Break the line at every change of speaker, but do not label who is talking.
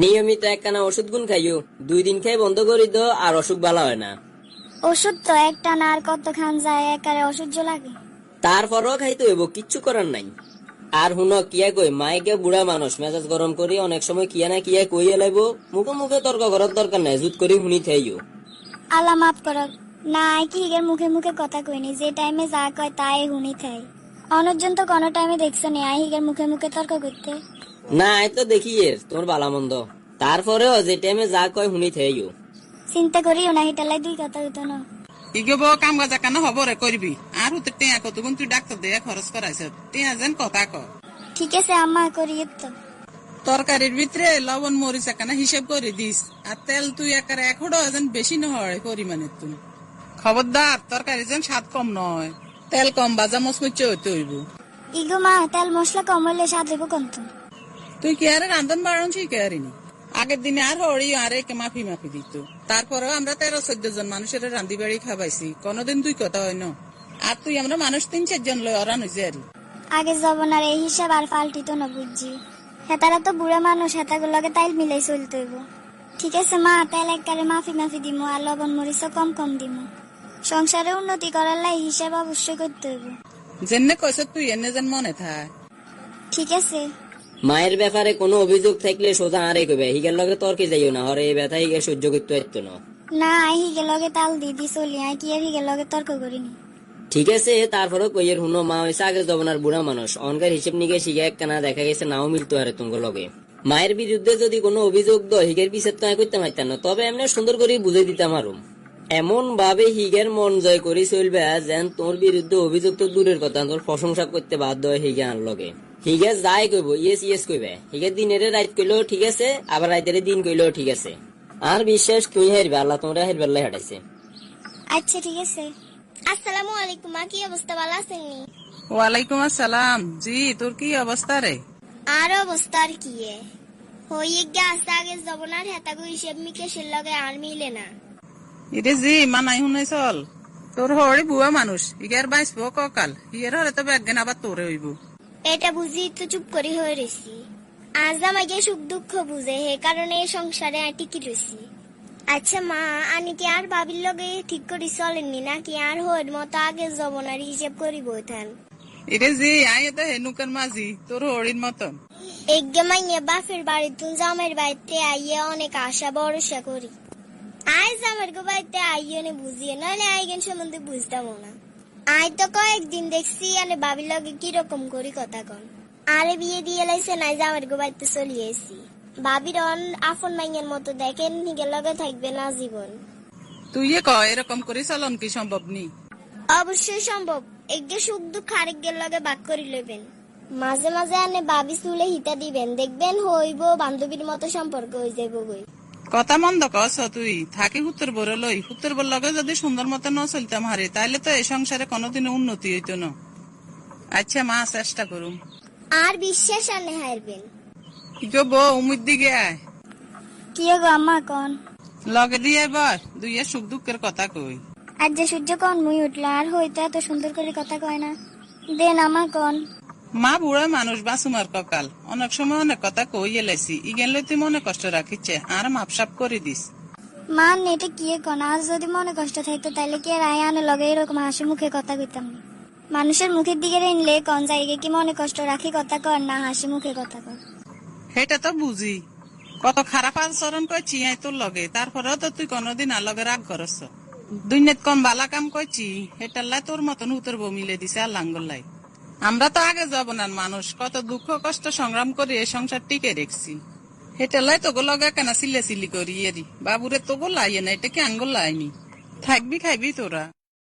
নিয়মিত একখানা ওষুধ গুণ খাইও। দুই দিন খেয়ে বন্ধ করি দো আর অসুখ ভালো হয় না।
ওষুধ তো একটা না আর কত খান যায় একারে অসহ্য লাগে।
তারপরও খাইতে হইব কিচ্ছু করার নাই। আর হুন কিয়া কই মাইকে বুড়া মানুষ মেজাজ গরম করি অনেক সময় কিয়া না কিয়া কই এলাইব মুখে মুখে তর্ক করার দরকার নাই জুত করি শুনি থাইও
আল্লাহ মাফ করক। না কি হিগের মুখে মুখে কথা কইনি যে টাইমে যা কয় তাই হুনি থাই অনর্জন তো কোনো টাইমে দেখছ নি আই হিগের মুখে মুখে তর্ক করতে।
না এই তো দেখি এর তোমার বালামন্দ তারপরেও যে টাইমে যা কয় শুনি থাইও
চিন্তা করিও না হিটালাই দুই কথা হইতো না।
ইগে বউ কাম কাজা কেন হবরে করবি আর হুতে টিয়া কতগুণ তুই ডাক্তার দিয়ে খরচ করাইছ টিয়া যেন কথা ক।
ঠিক আছে আম্মা করি তো
তরকারির ভিতরে লবণ মরিচ এখানে হিসেব করে দিস আর তেল তুই একারে এখনও যেন বেশি নয় পরিমাণের তুই খবরদার তরকারি যেন স্বাদ কম নয় তেল কম বাজা মচমুচ হইতে হইব
ইগো মা তেল মশলা কম হইলে স্বাদ হইব কন্ত
তুই কি আরে রান্ধন বাড়ন শিখে আরিনি আগের দিনে আর হরি আর একে মাফি মাফি দিত। তারপরেও আমরা তেরো চোদ্দ জন মানুষের রান্ধি বাড়ি খাবাইছি। কোনোদিন দুই কথা হয় না? আর তুই আমরা মানুষ তিন চারজন লয় অরান হয়েছে আরি
আগে জবনার এই হিসাব আর পাল্টিত না বুঝছি। হেতারা তো বুড়া মানুষ হেতাগুলোকে তাইল মিলাই চলতে হইব। ঠিক আছে মা তেল একবারে মাফি মাফি দিমু আর লবণ মরিচও কম কম দিমু। সংসারে উন্নতি করার লাই হিসাব অবশ্যই করতে হইব।
যেনে কইস তুই এনে যেন মনে থাক।
ঠিক আছে।
মায়ের ব্যাপারে কোনো অভিযোগ থাকলে সোজা আরে কইবে হিগের লগে তর্কে যাইও না? হরে এই ব্যথা হিগে সহ্য করতে পারতো না।
না আই হিগে লগে তাল দি দি চলি আই কি আর হিগে লগে তর্ক করিনি।
ঠিক আছে তারপরে কইয়ের হুনো মা হয়েছে আগে জবনার বুড়া মানুষ। অনকার হিসেব নিকে শিখে একখানা দেখা গেছে নাও মিলতো আরে তুঙ্গ লগে। মায়ের বিরুদ্ধে যদি কোনো অভিযোগ দ হিগের পিছের তো করতে পারতাম না তবে এমনি সুন্দর করে বুঝে দিতাম আরও। এমন ভাবে হিগের মন জয় করি চলবে যেন তোর বিরুদ্ধে অভিযোগ তো দূরের কথা তোর প্রশংসা করতে বাধ্য হয় হিগে আন লগে হিগে যাই কইব ইয়েস ইয়েস কইবে। হিগে দিনের রাত কইলেও ঠিক আছে আবার রাতের দিন কইলেও ঠিক আছে। আর বিশ্বাস তুই হারবে আল্লাহ তোমরা হারবে আল্লাহ হাঁটাইছে
আচ্ছা ঠিক আছে। আসসালামু আলাইকুম মা কি অবস্থা? ভালো আছেন নি?
ওয়ালাইকুম আসসালাম। জি তোর কি অবস্থা রে?
আর অবস্থা আর কি এ? হইয়ে গিয়ে আস্তে আগে জবনার হেতাগু হিসেব মিকেশের লগে আর মিলে না।
ইরে জি মানাই শুনে চল। তোর হরি বুয়া মানুষ ইগার বাইসব ককাল। ইয়ের হরে তো ব্যাগেন আবার তোরে হইব।
এটা বুঝি তো চুপ করি হয়ে রয়েছি আজ আমাকে সুখ দুঃখ বুঝে হে কারণে এই সংসারে টিকি রয়েছি আচ্ছা মা আনি কি আর ভাবির লগে ঠিক করে চলেননি নাকি আর হইর মতো আগে জবনার হিসেব করি
জি আই তো মাঝি তোর হরির মতন।
এগে মাইয়ে বাপের বাড়ি তুন জামের বাড়িতে আইয়ে অনেক আশা ভরসা করি। আই জামের গো বাড়িতে আইয়ে বুঝিয়ে নইলে আইগেন সম্বন্ধে বুঝতাম না। আই তো কয়েকদিন দেখছি আনে বাবির লগে কীরকম করি কথা কন। আরে বিয়ে দিয়ে লাইছে নাই জামের গো বাড়িতে বাবির অন আফন মাইয়ের মতো দেখেন লগে থাকবে না জীবন।
তুই ক এরকম করে চলন কি সম্ভব নি?
অবশ্যই সম্ভব। একগে সুখ দুঃখ লগে বাক করি লইবেন। মাঝে মাঝে আনে বাবি চুলে হিতা দিবেন দেখবেন হইব বান্ধবীর মতো সম্পর্ক হয়ে যাইব গই।
কথা মন্দ কস তুই। থাকি হুত্তর বড় লই। হুত্তর বড় লগে যদি সুন্দর মতো ন চলতাম হারে তাইলে তো এই সংসারে কোনোদিন উন্নতি হইতো না। আচ্ছা মা চেষ্টা করুম।
আর বিশ্বাস আনে হারবেন
ইগো বউ উমিদ দিকে আয়।
কি গো আম্মা কন?
লগে দিয়ে এবার দুইয়ে সুখ দুঃখের কথা কই।
আজ যে সূর্য কন মুই উঠল। আর হইতো এত সুন্দর করে কথা কয় না। দেন আমা কন।
মা বুড়া মানুষ বা সুমার ককাল। অনেক সময় অনেক কথা কই এলাইছি। ইগেন লই তুই মনে কষ্ট রাখিছে আর মাপসাপ করে দিস
মান এটা কি কন? আর যদি মনে কষ্ট থাকতো তাহলে কি আর আনে লগে এরকম হাসি মুখে কথা কইতাম? না মানুষের মুখের দিকে নিলে কন জায়গায় কি মনে কষ্ট রাখি কথা কর না হাসি মুখে কথা কর
সেটা তো বুঝি কত খারাপ আচরণ করছি আই তোর লগে। তারপরেও তো তুই কোনোদিন আর লগে রাগ করছ দুনিয়াত কম বালা কাম করছি সেটার লাই তোর মতন উত্তর বমিলে মিলে দিছে আর লাঙ্গল লাই। আমরা তো আগে যাব না মানুষ, কত দুঃখ কষ্ট সংগ্রাম করে এই সংসার টিকে রেখছি। হেটেলাই তো তোগো লগে কেনা সিলে সিলি করি, এরি। বাবুরে তো লাইয়ে না, এটা কি আঙ্গুল লাইনি? থাকবি, খাইবি তোরা।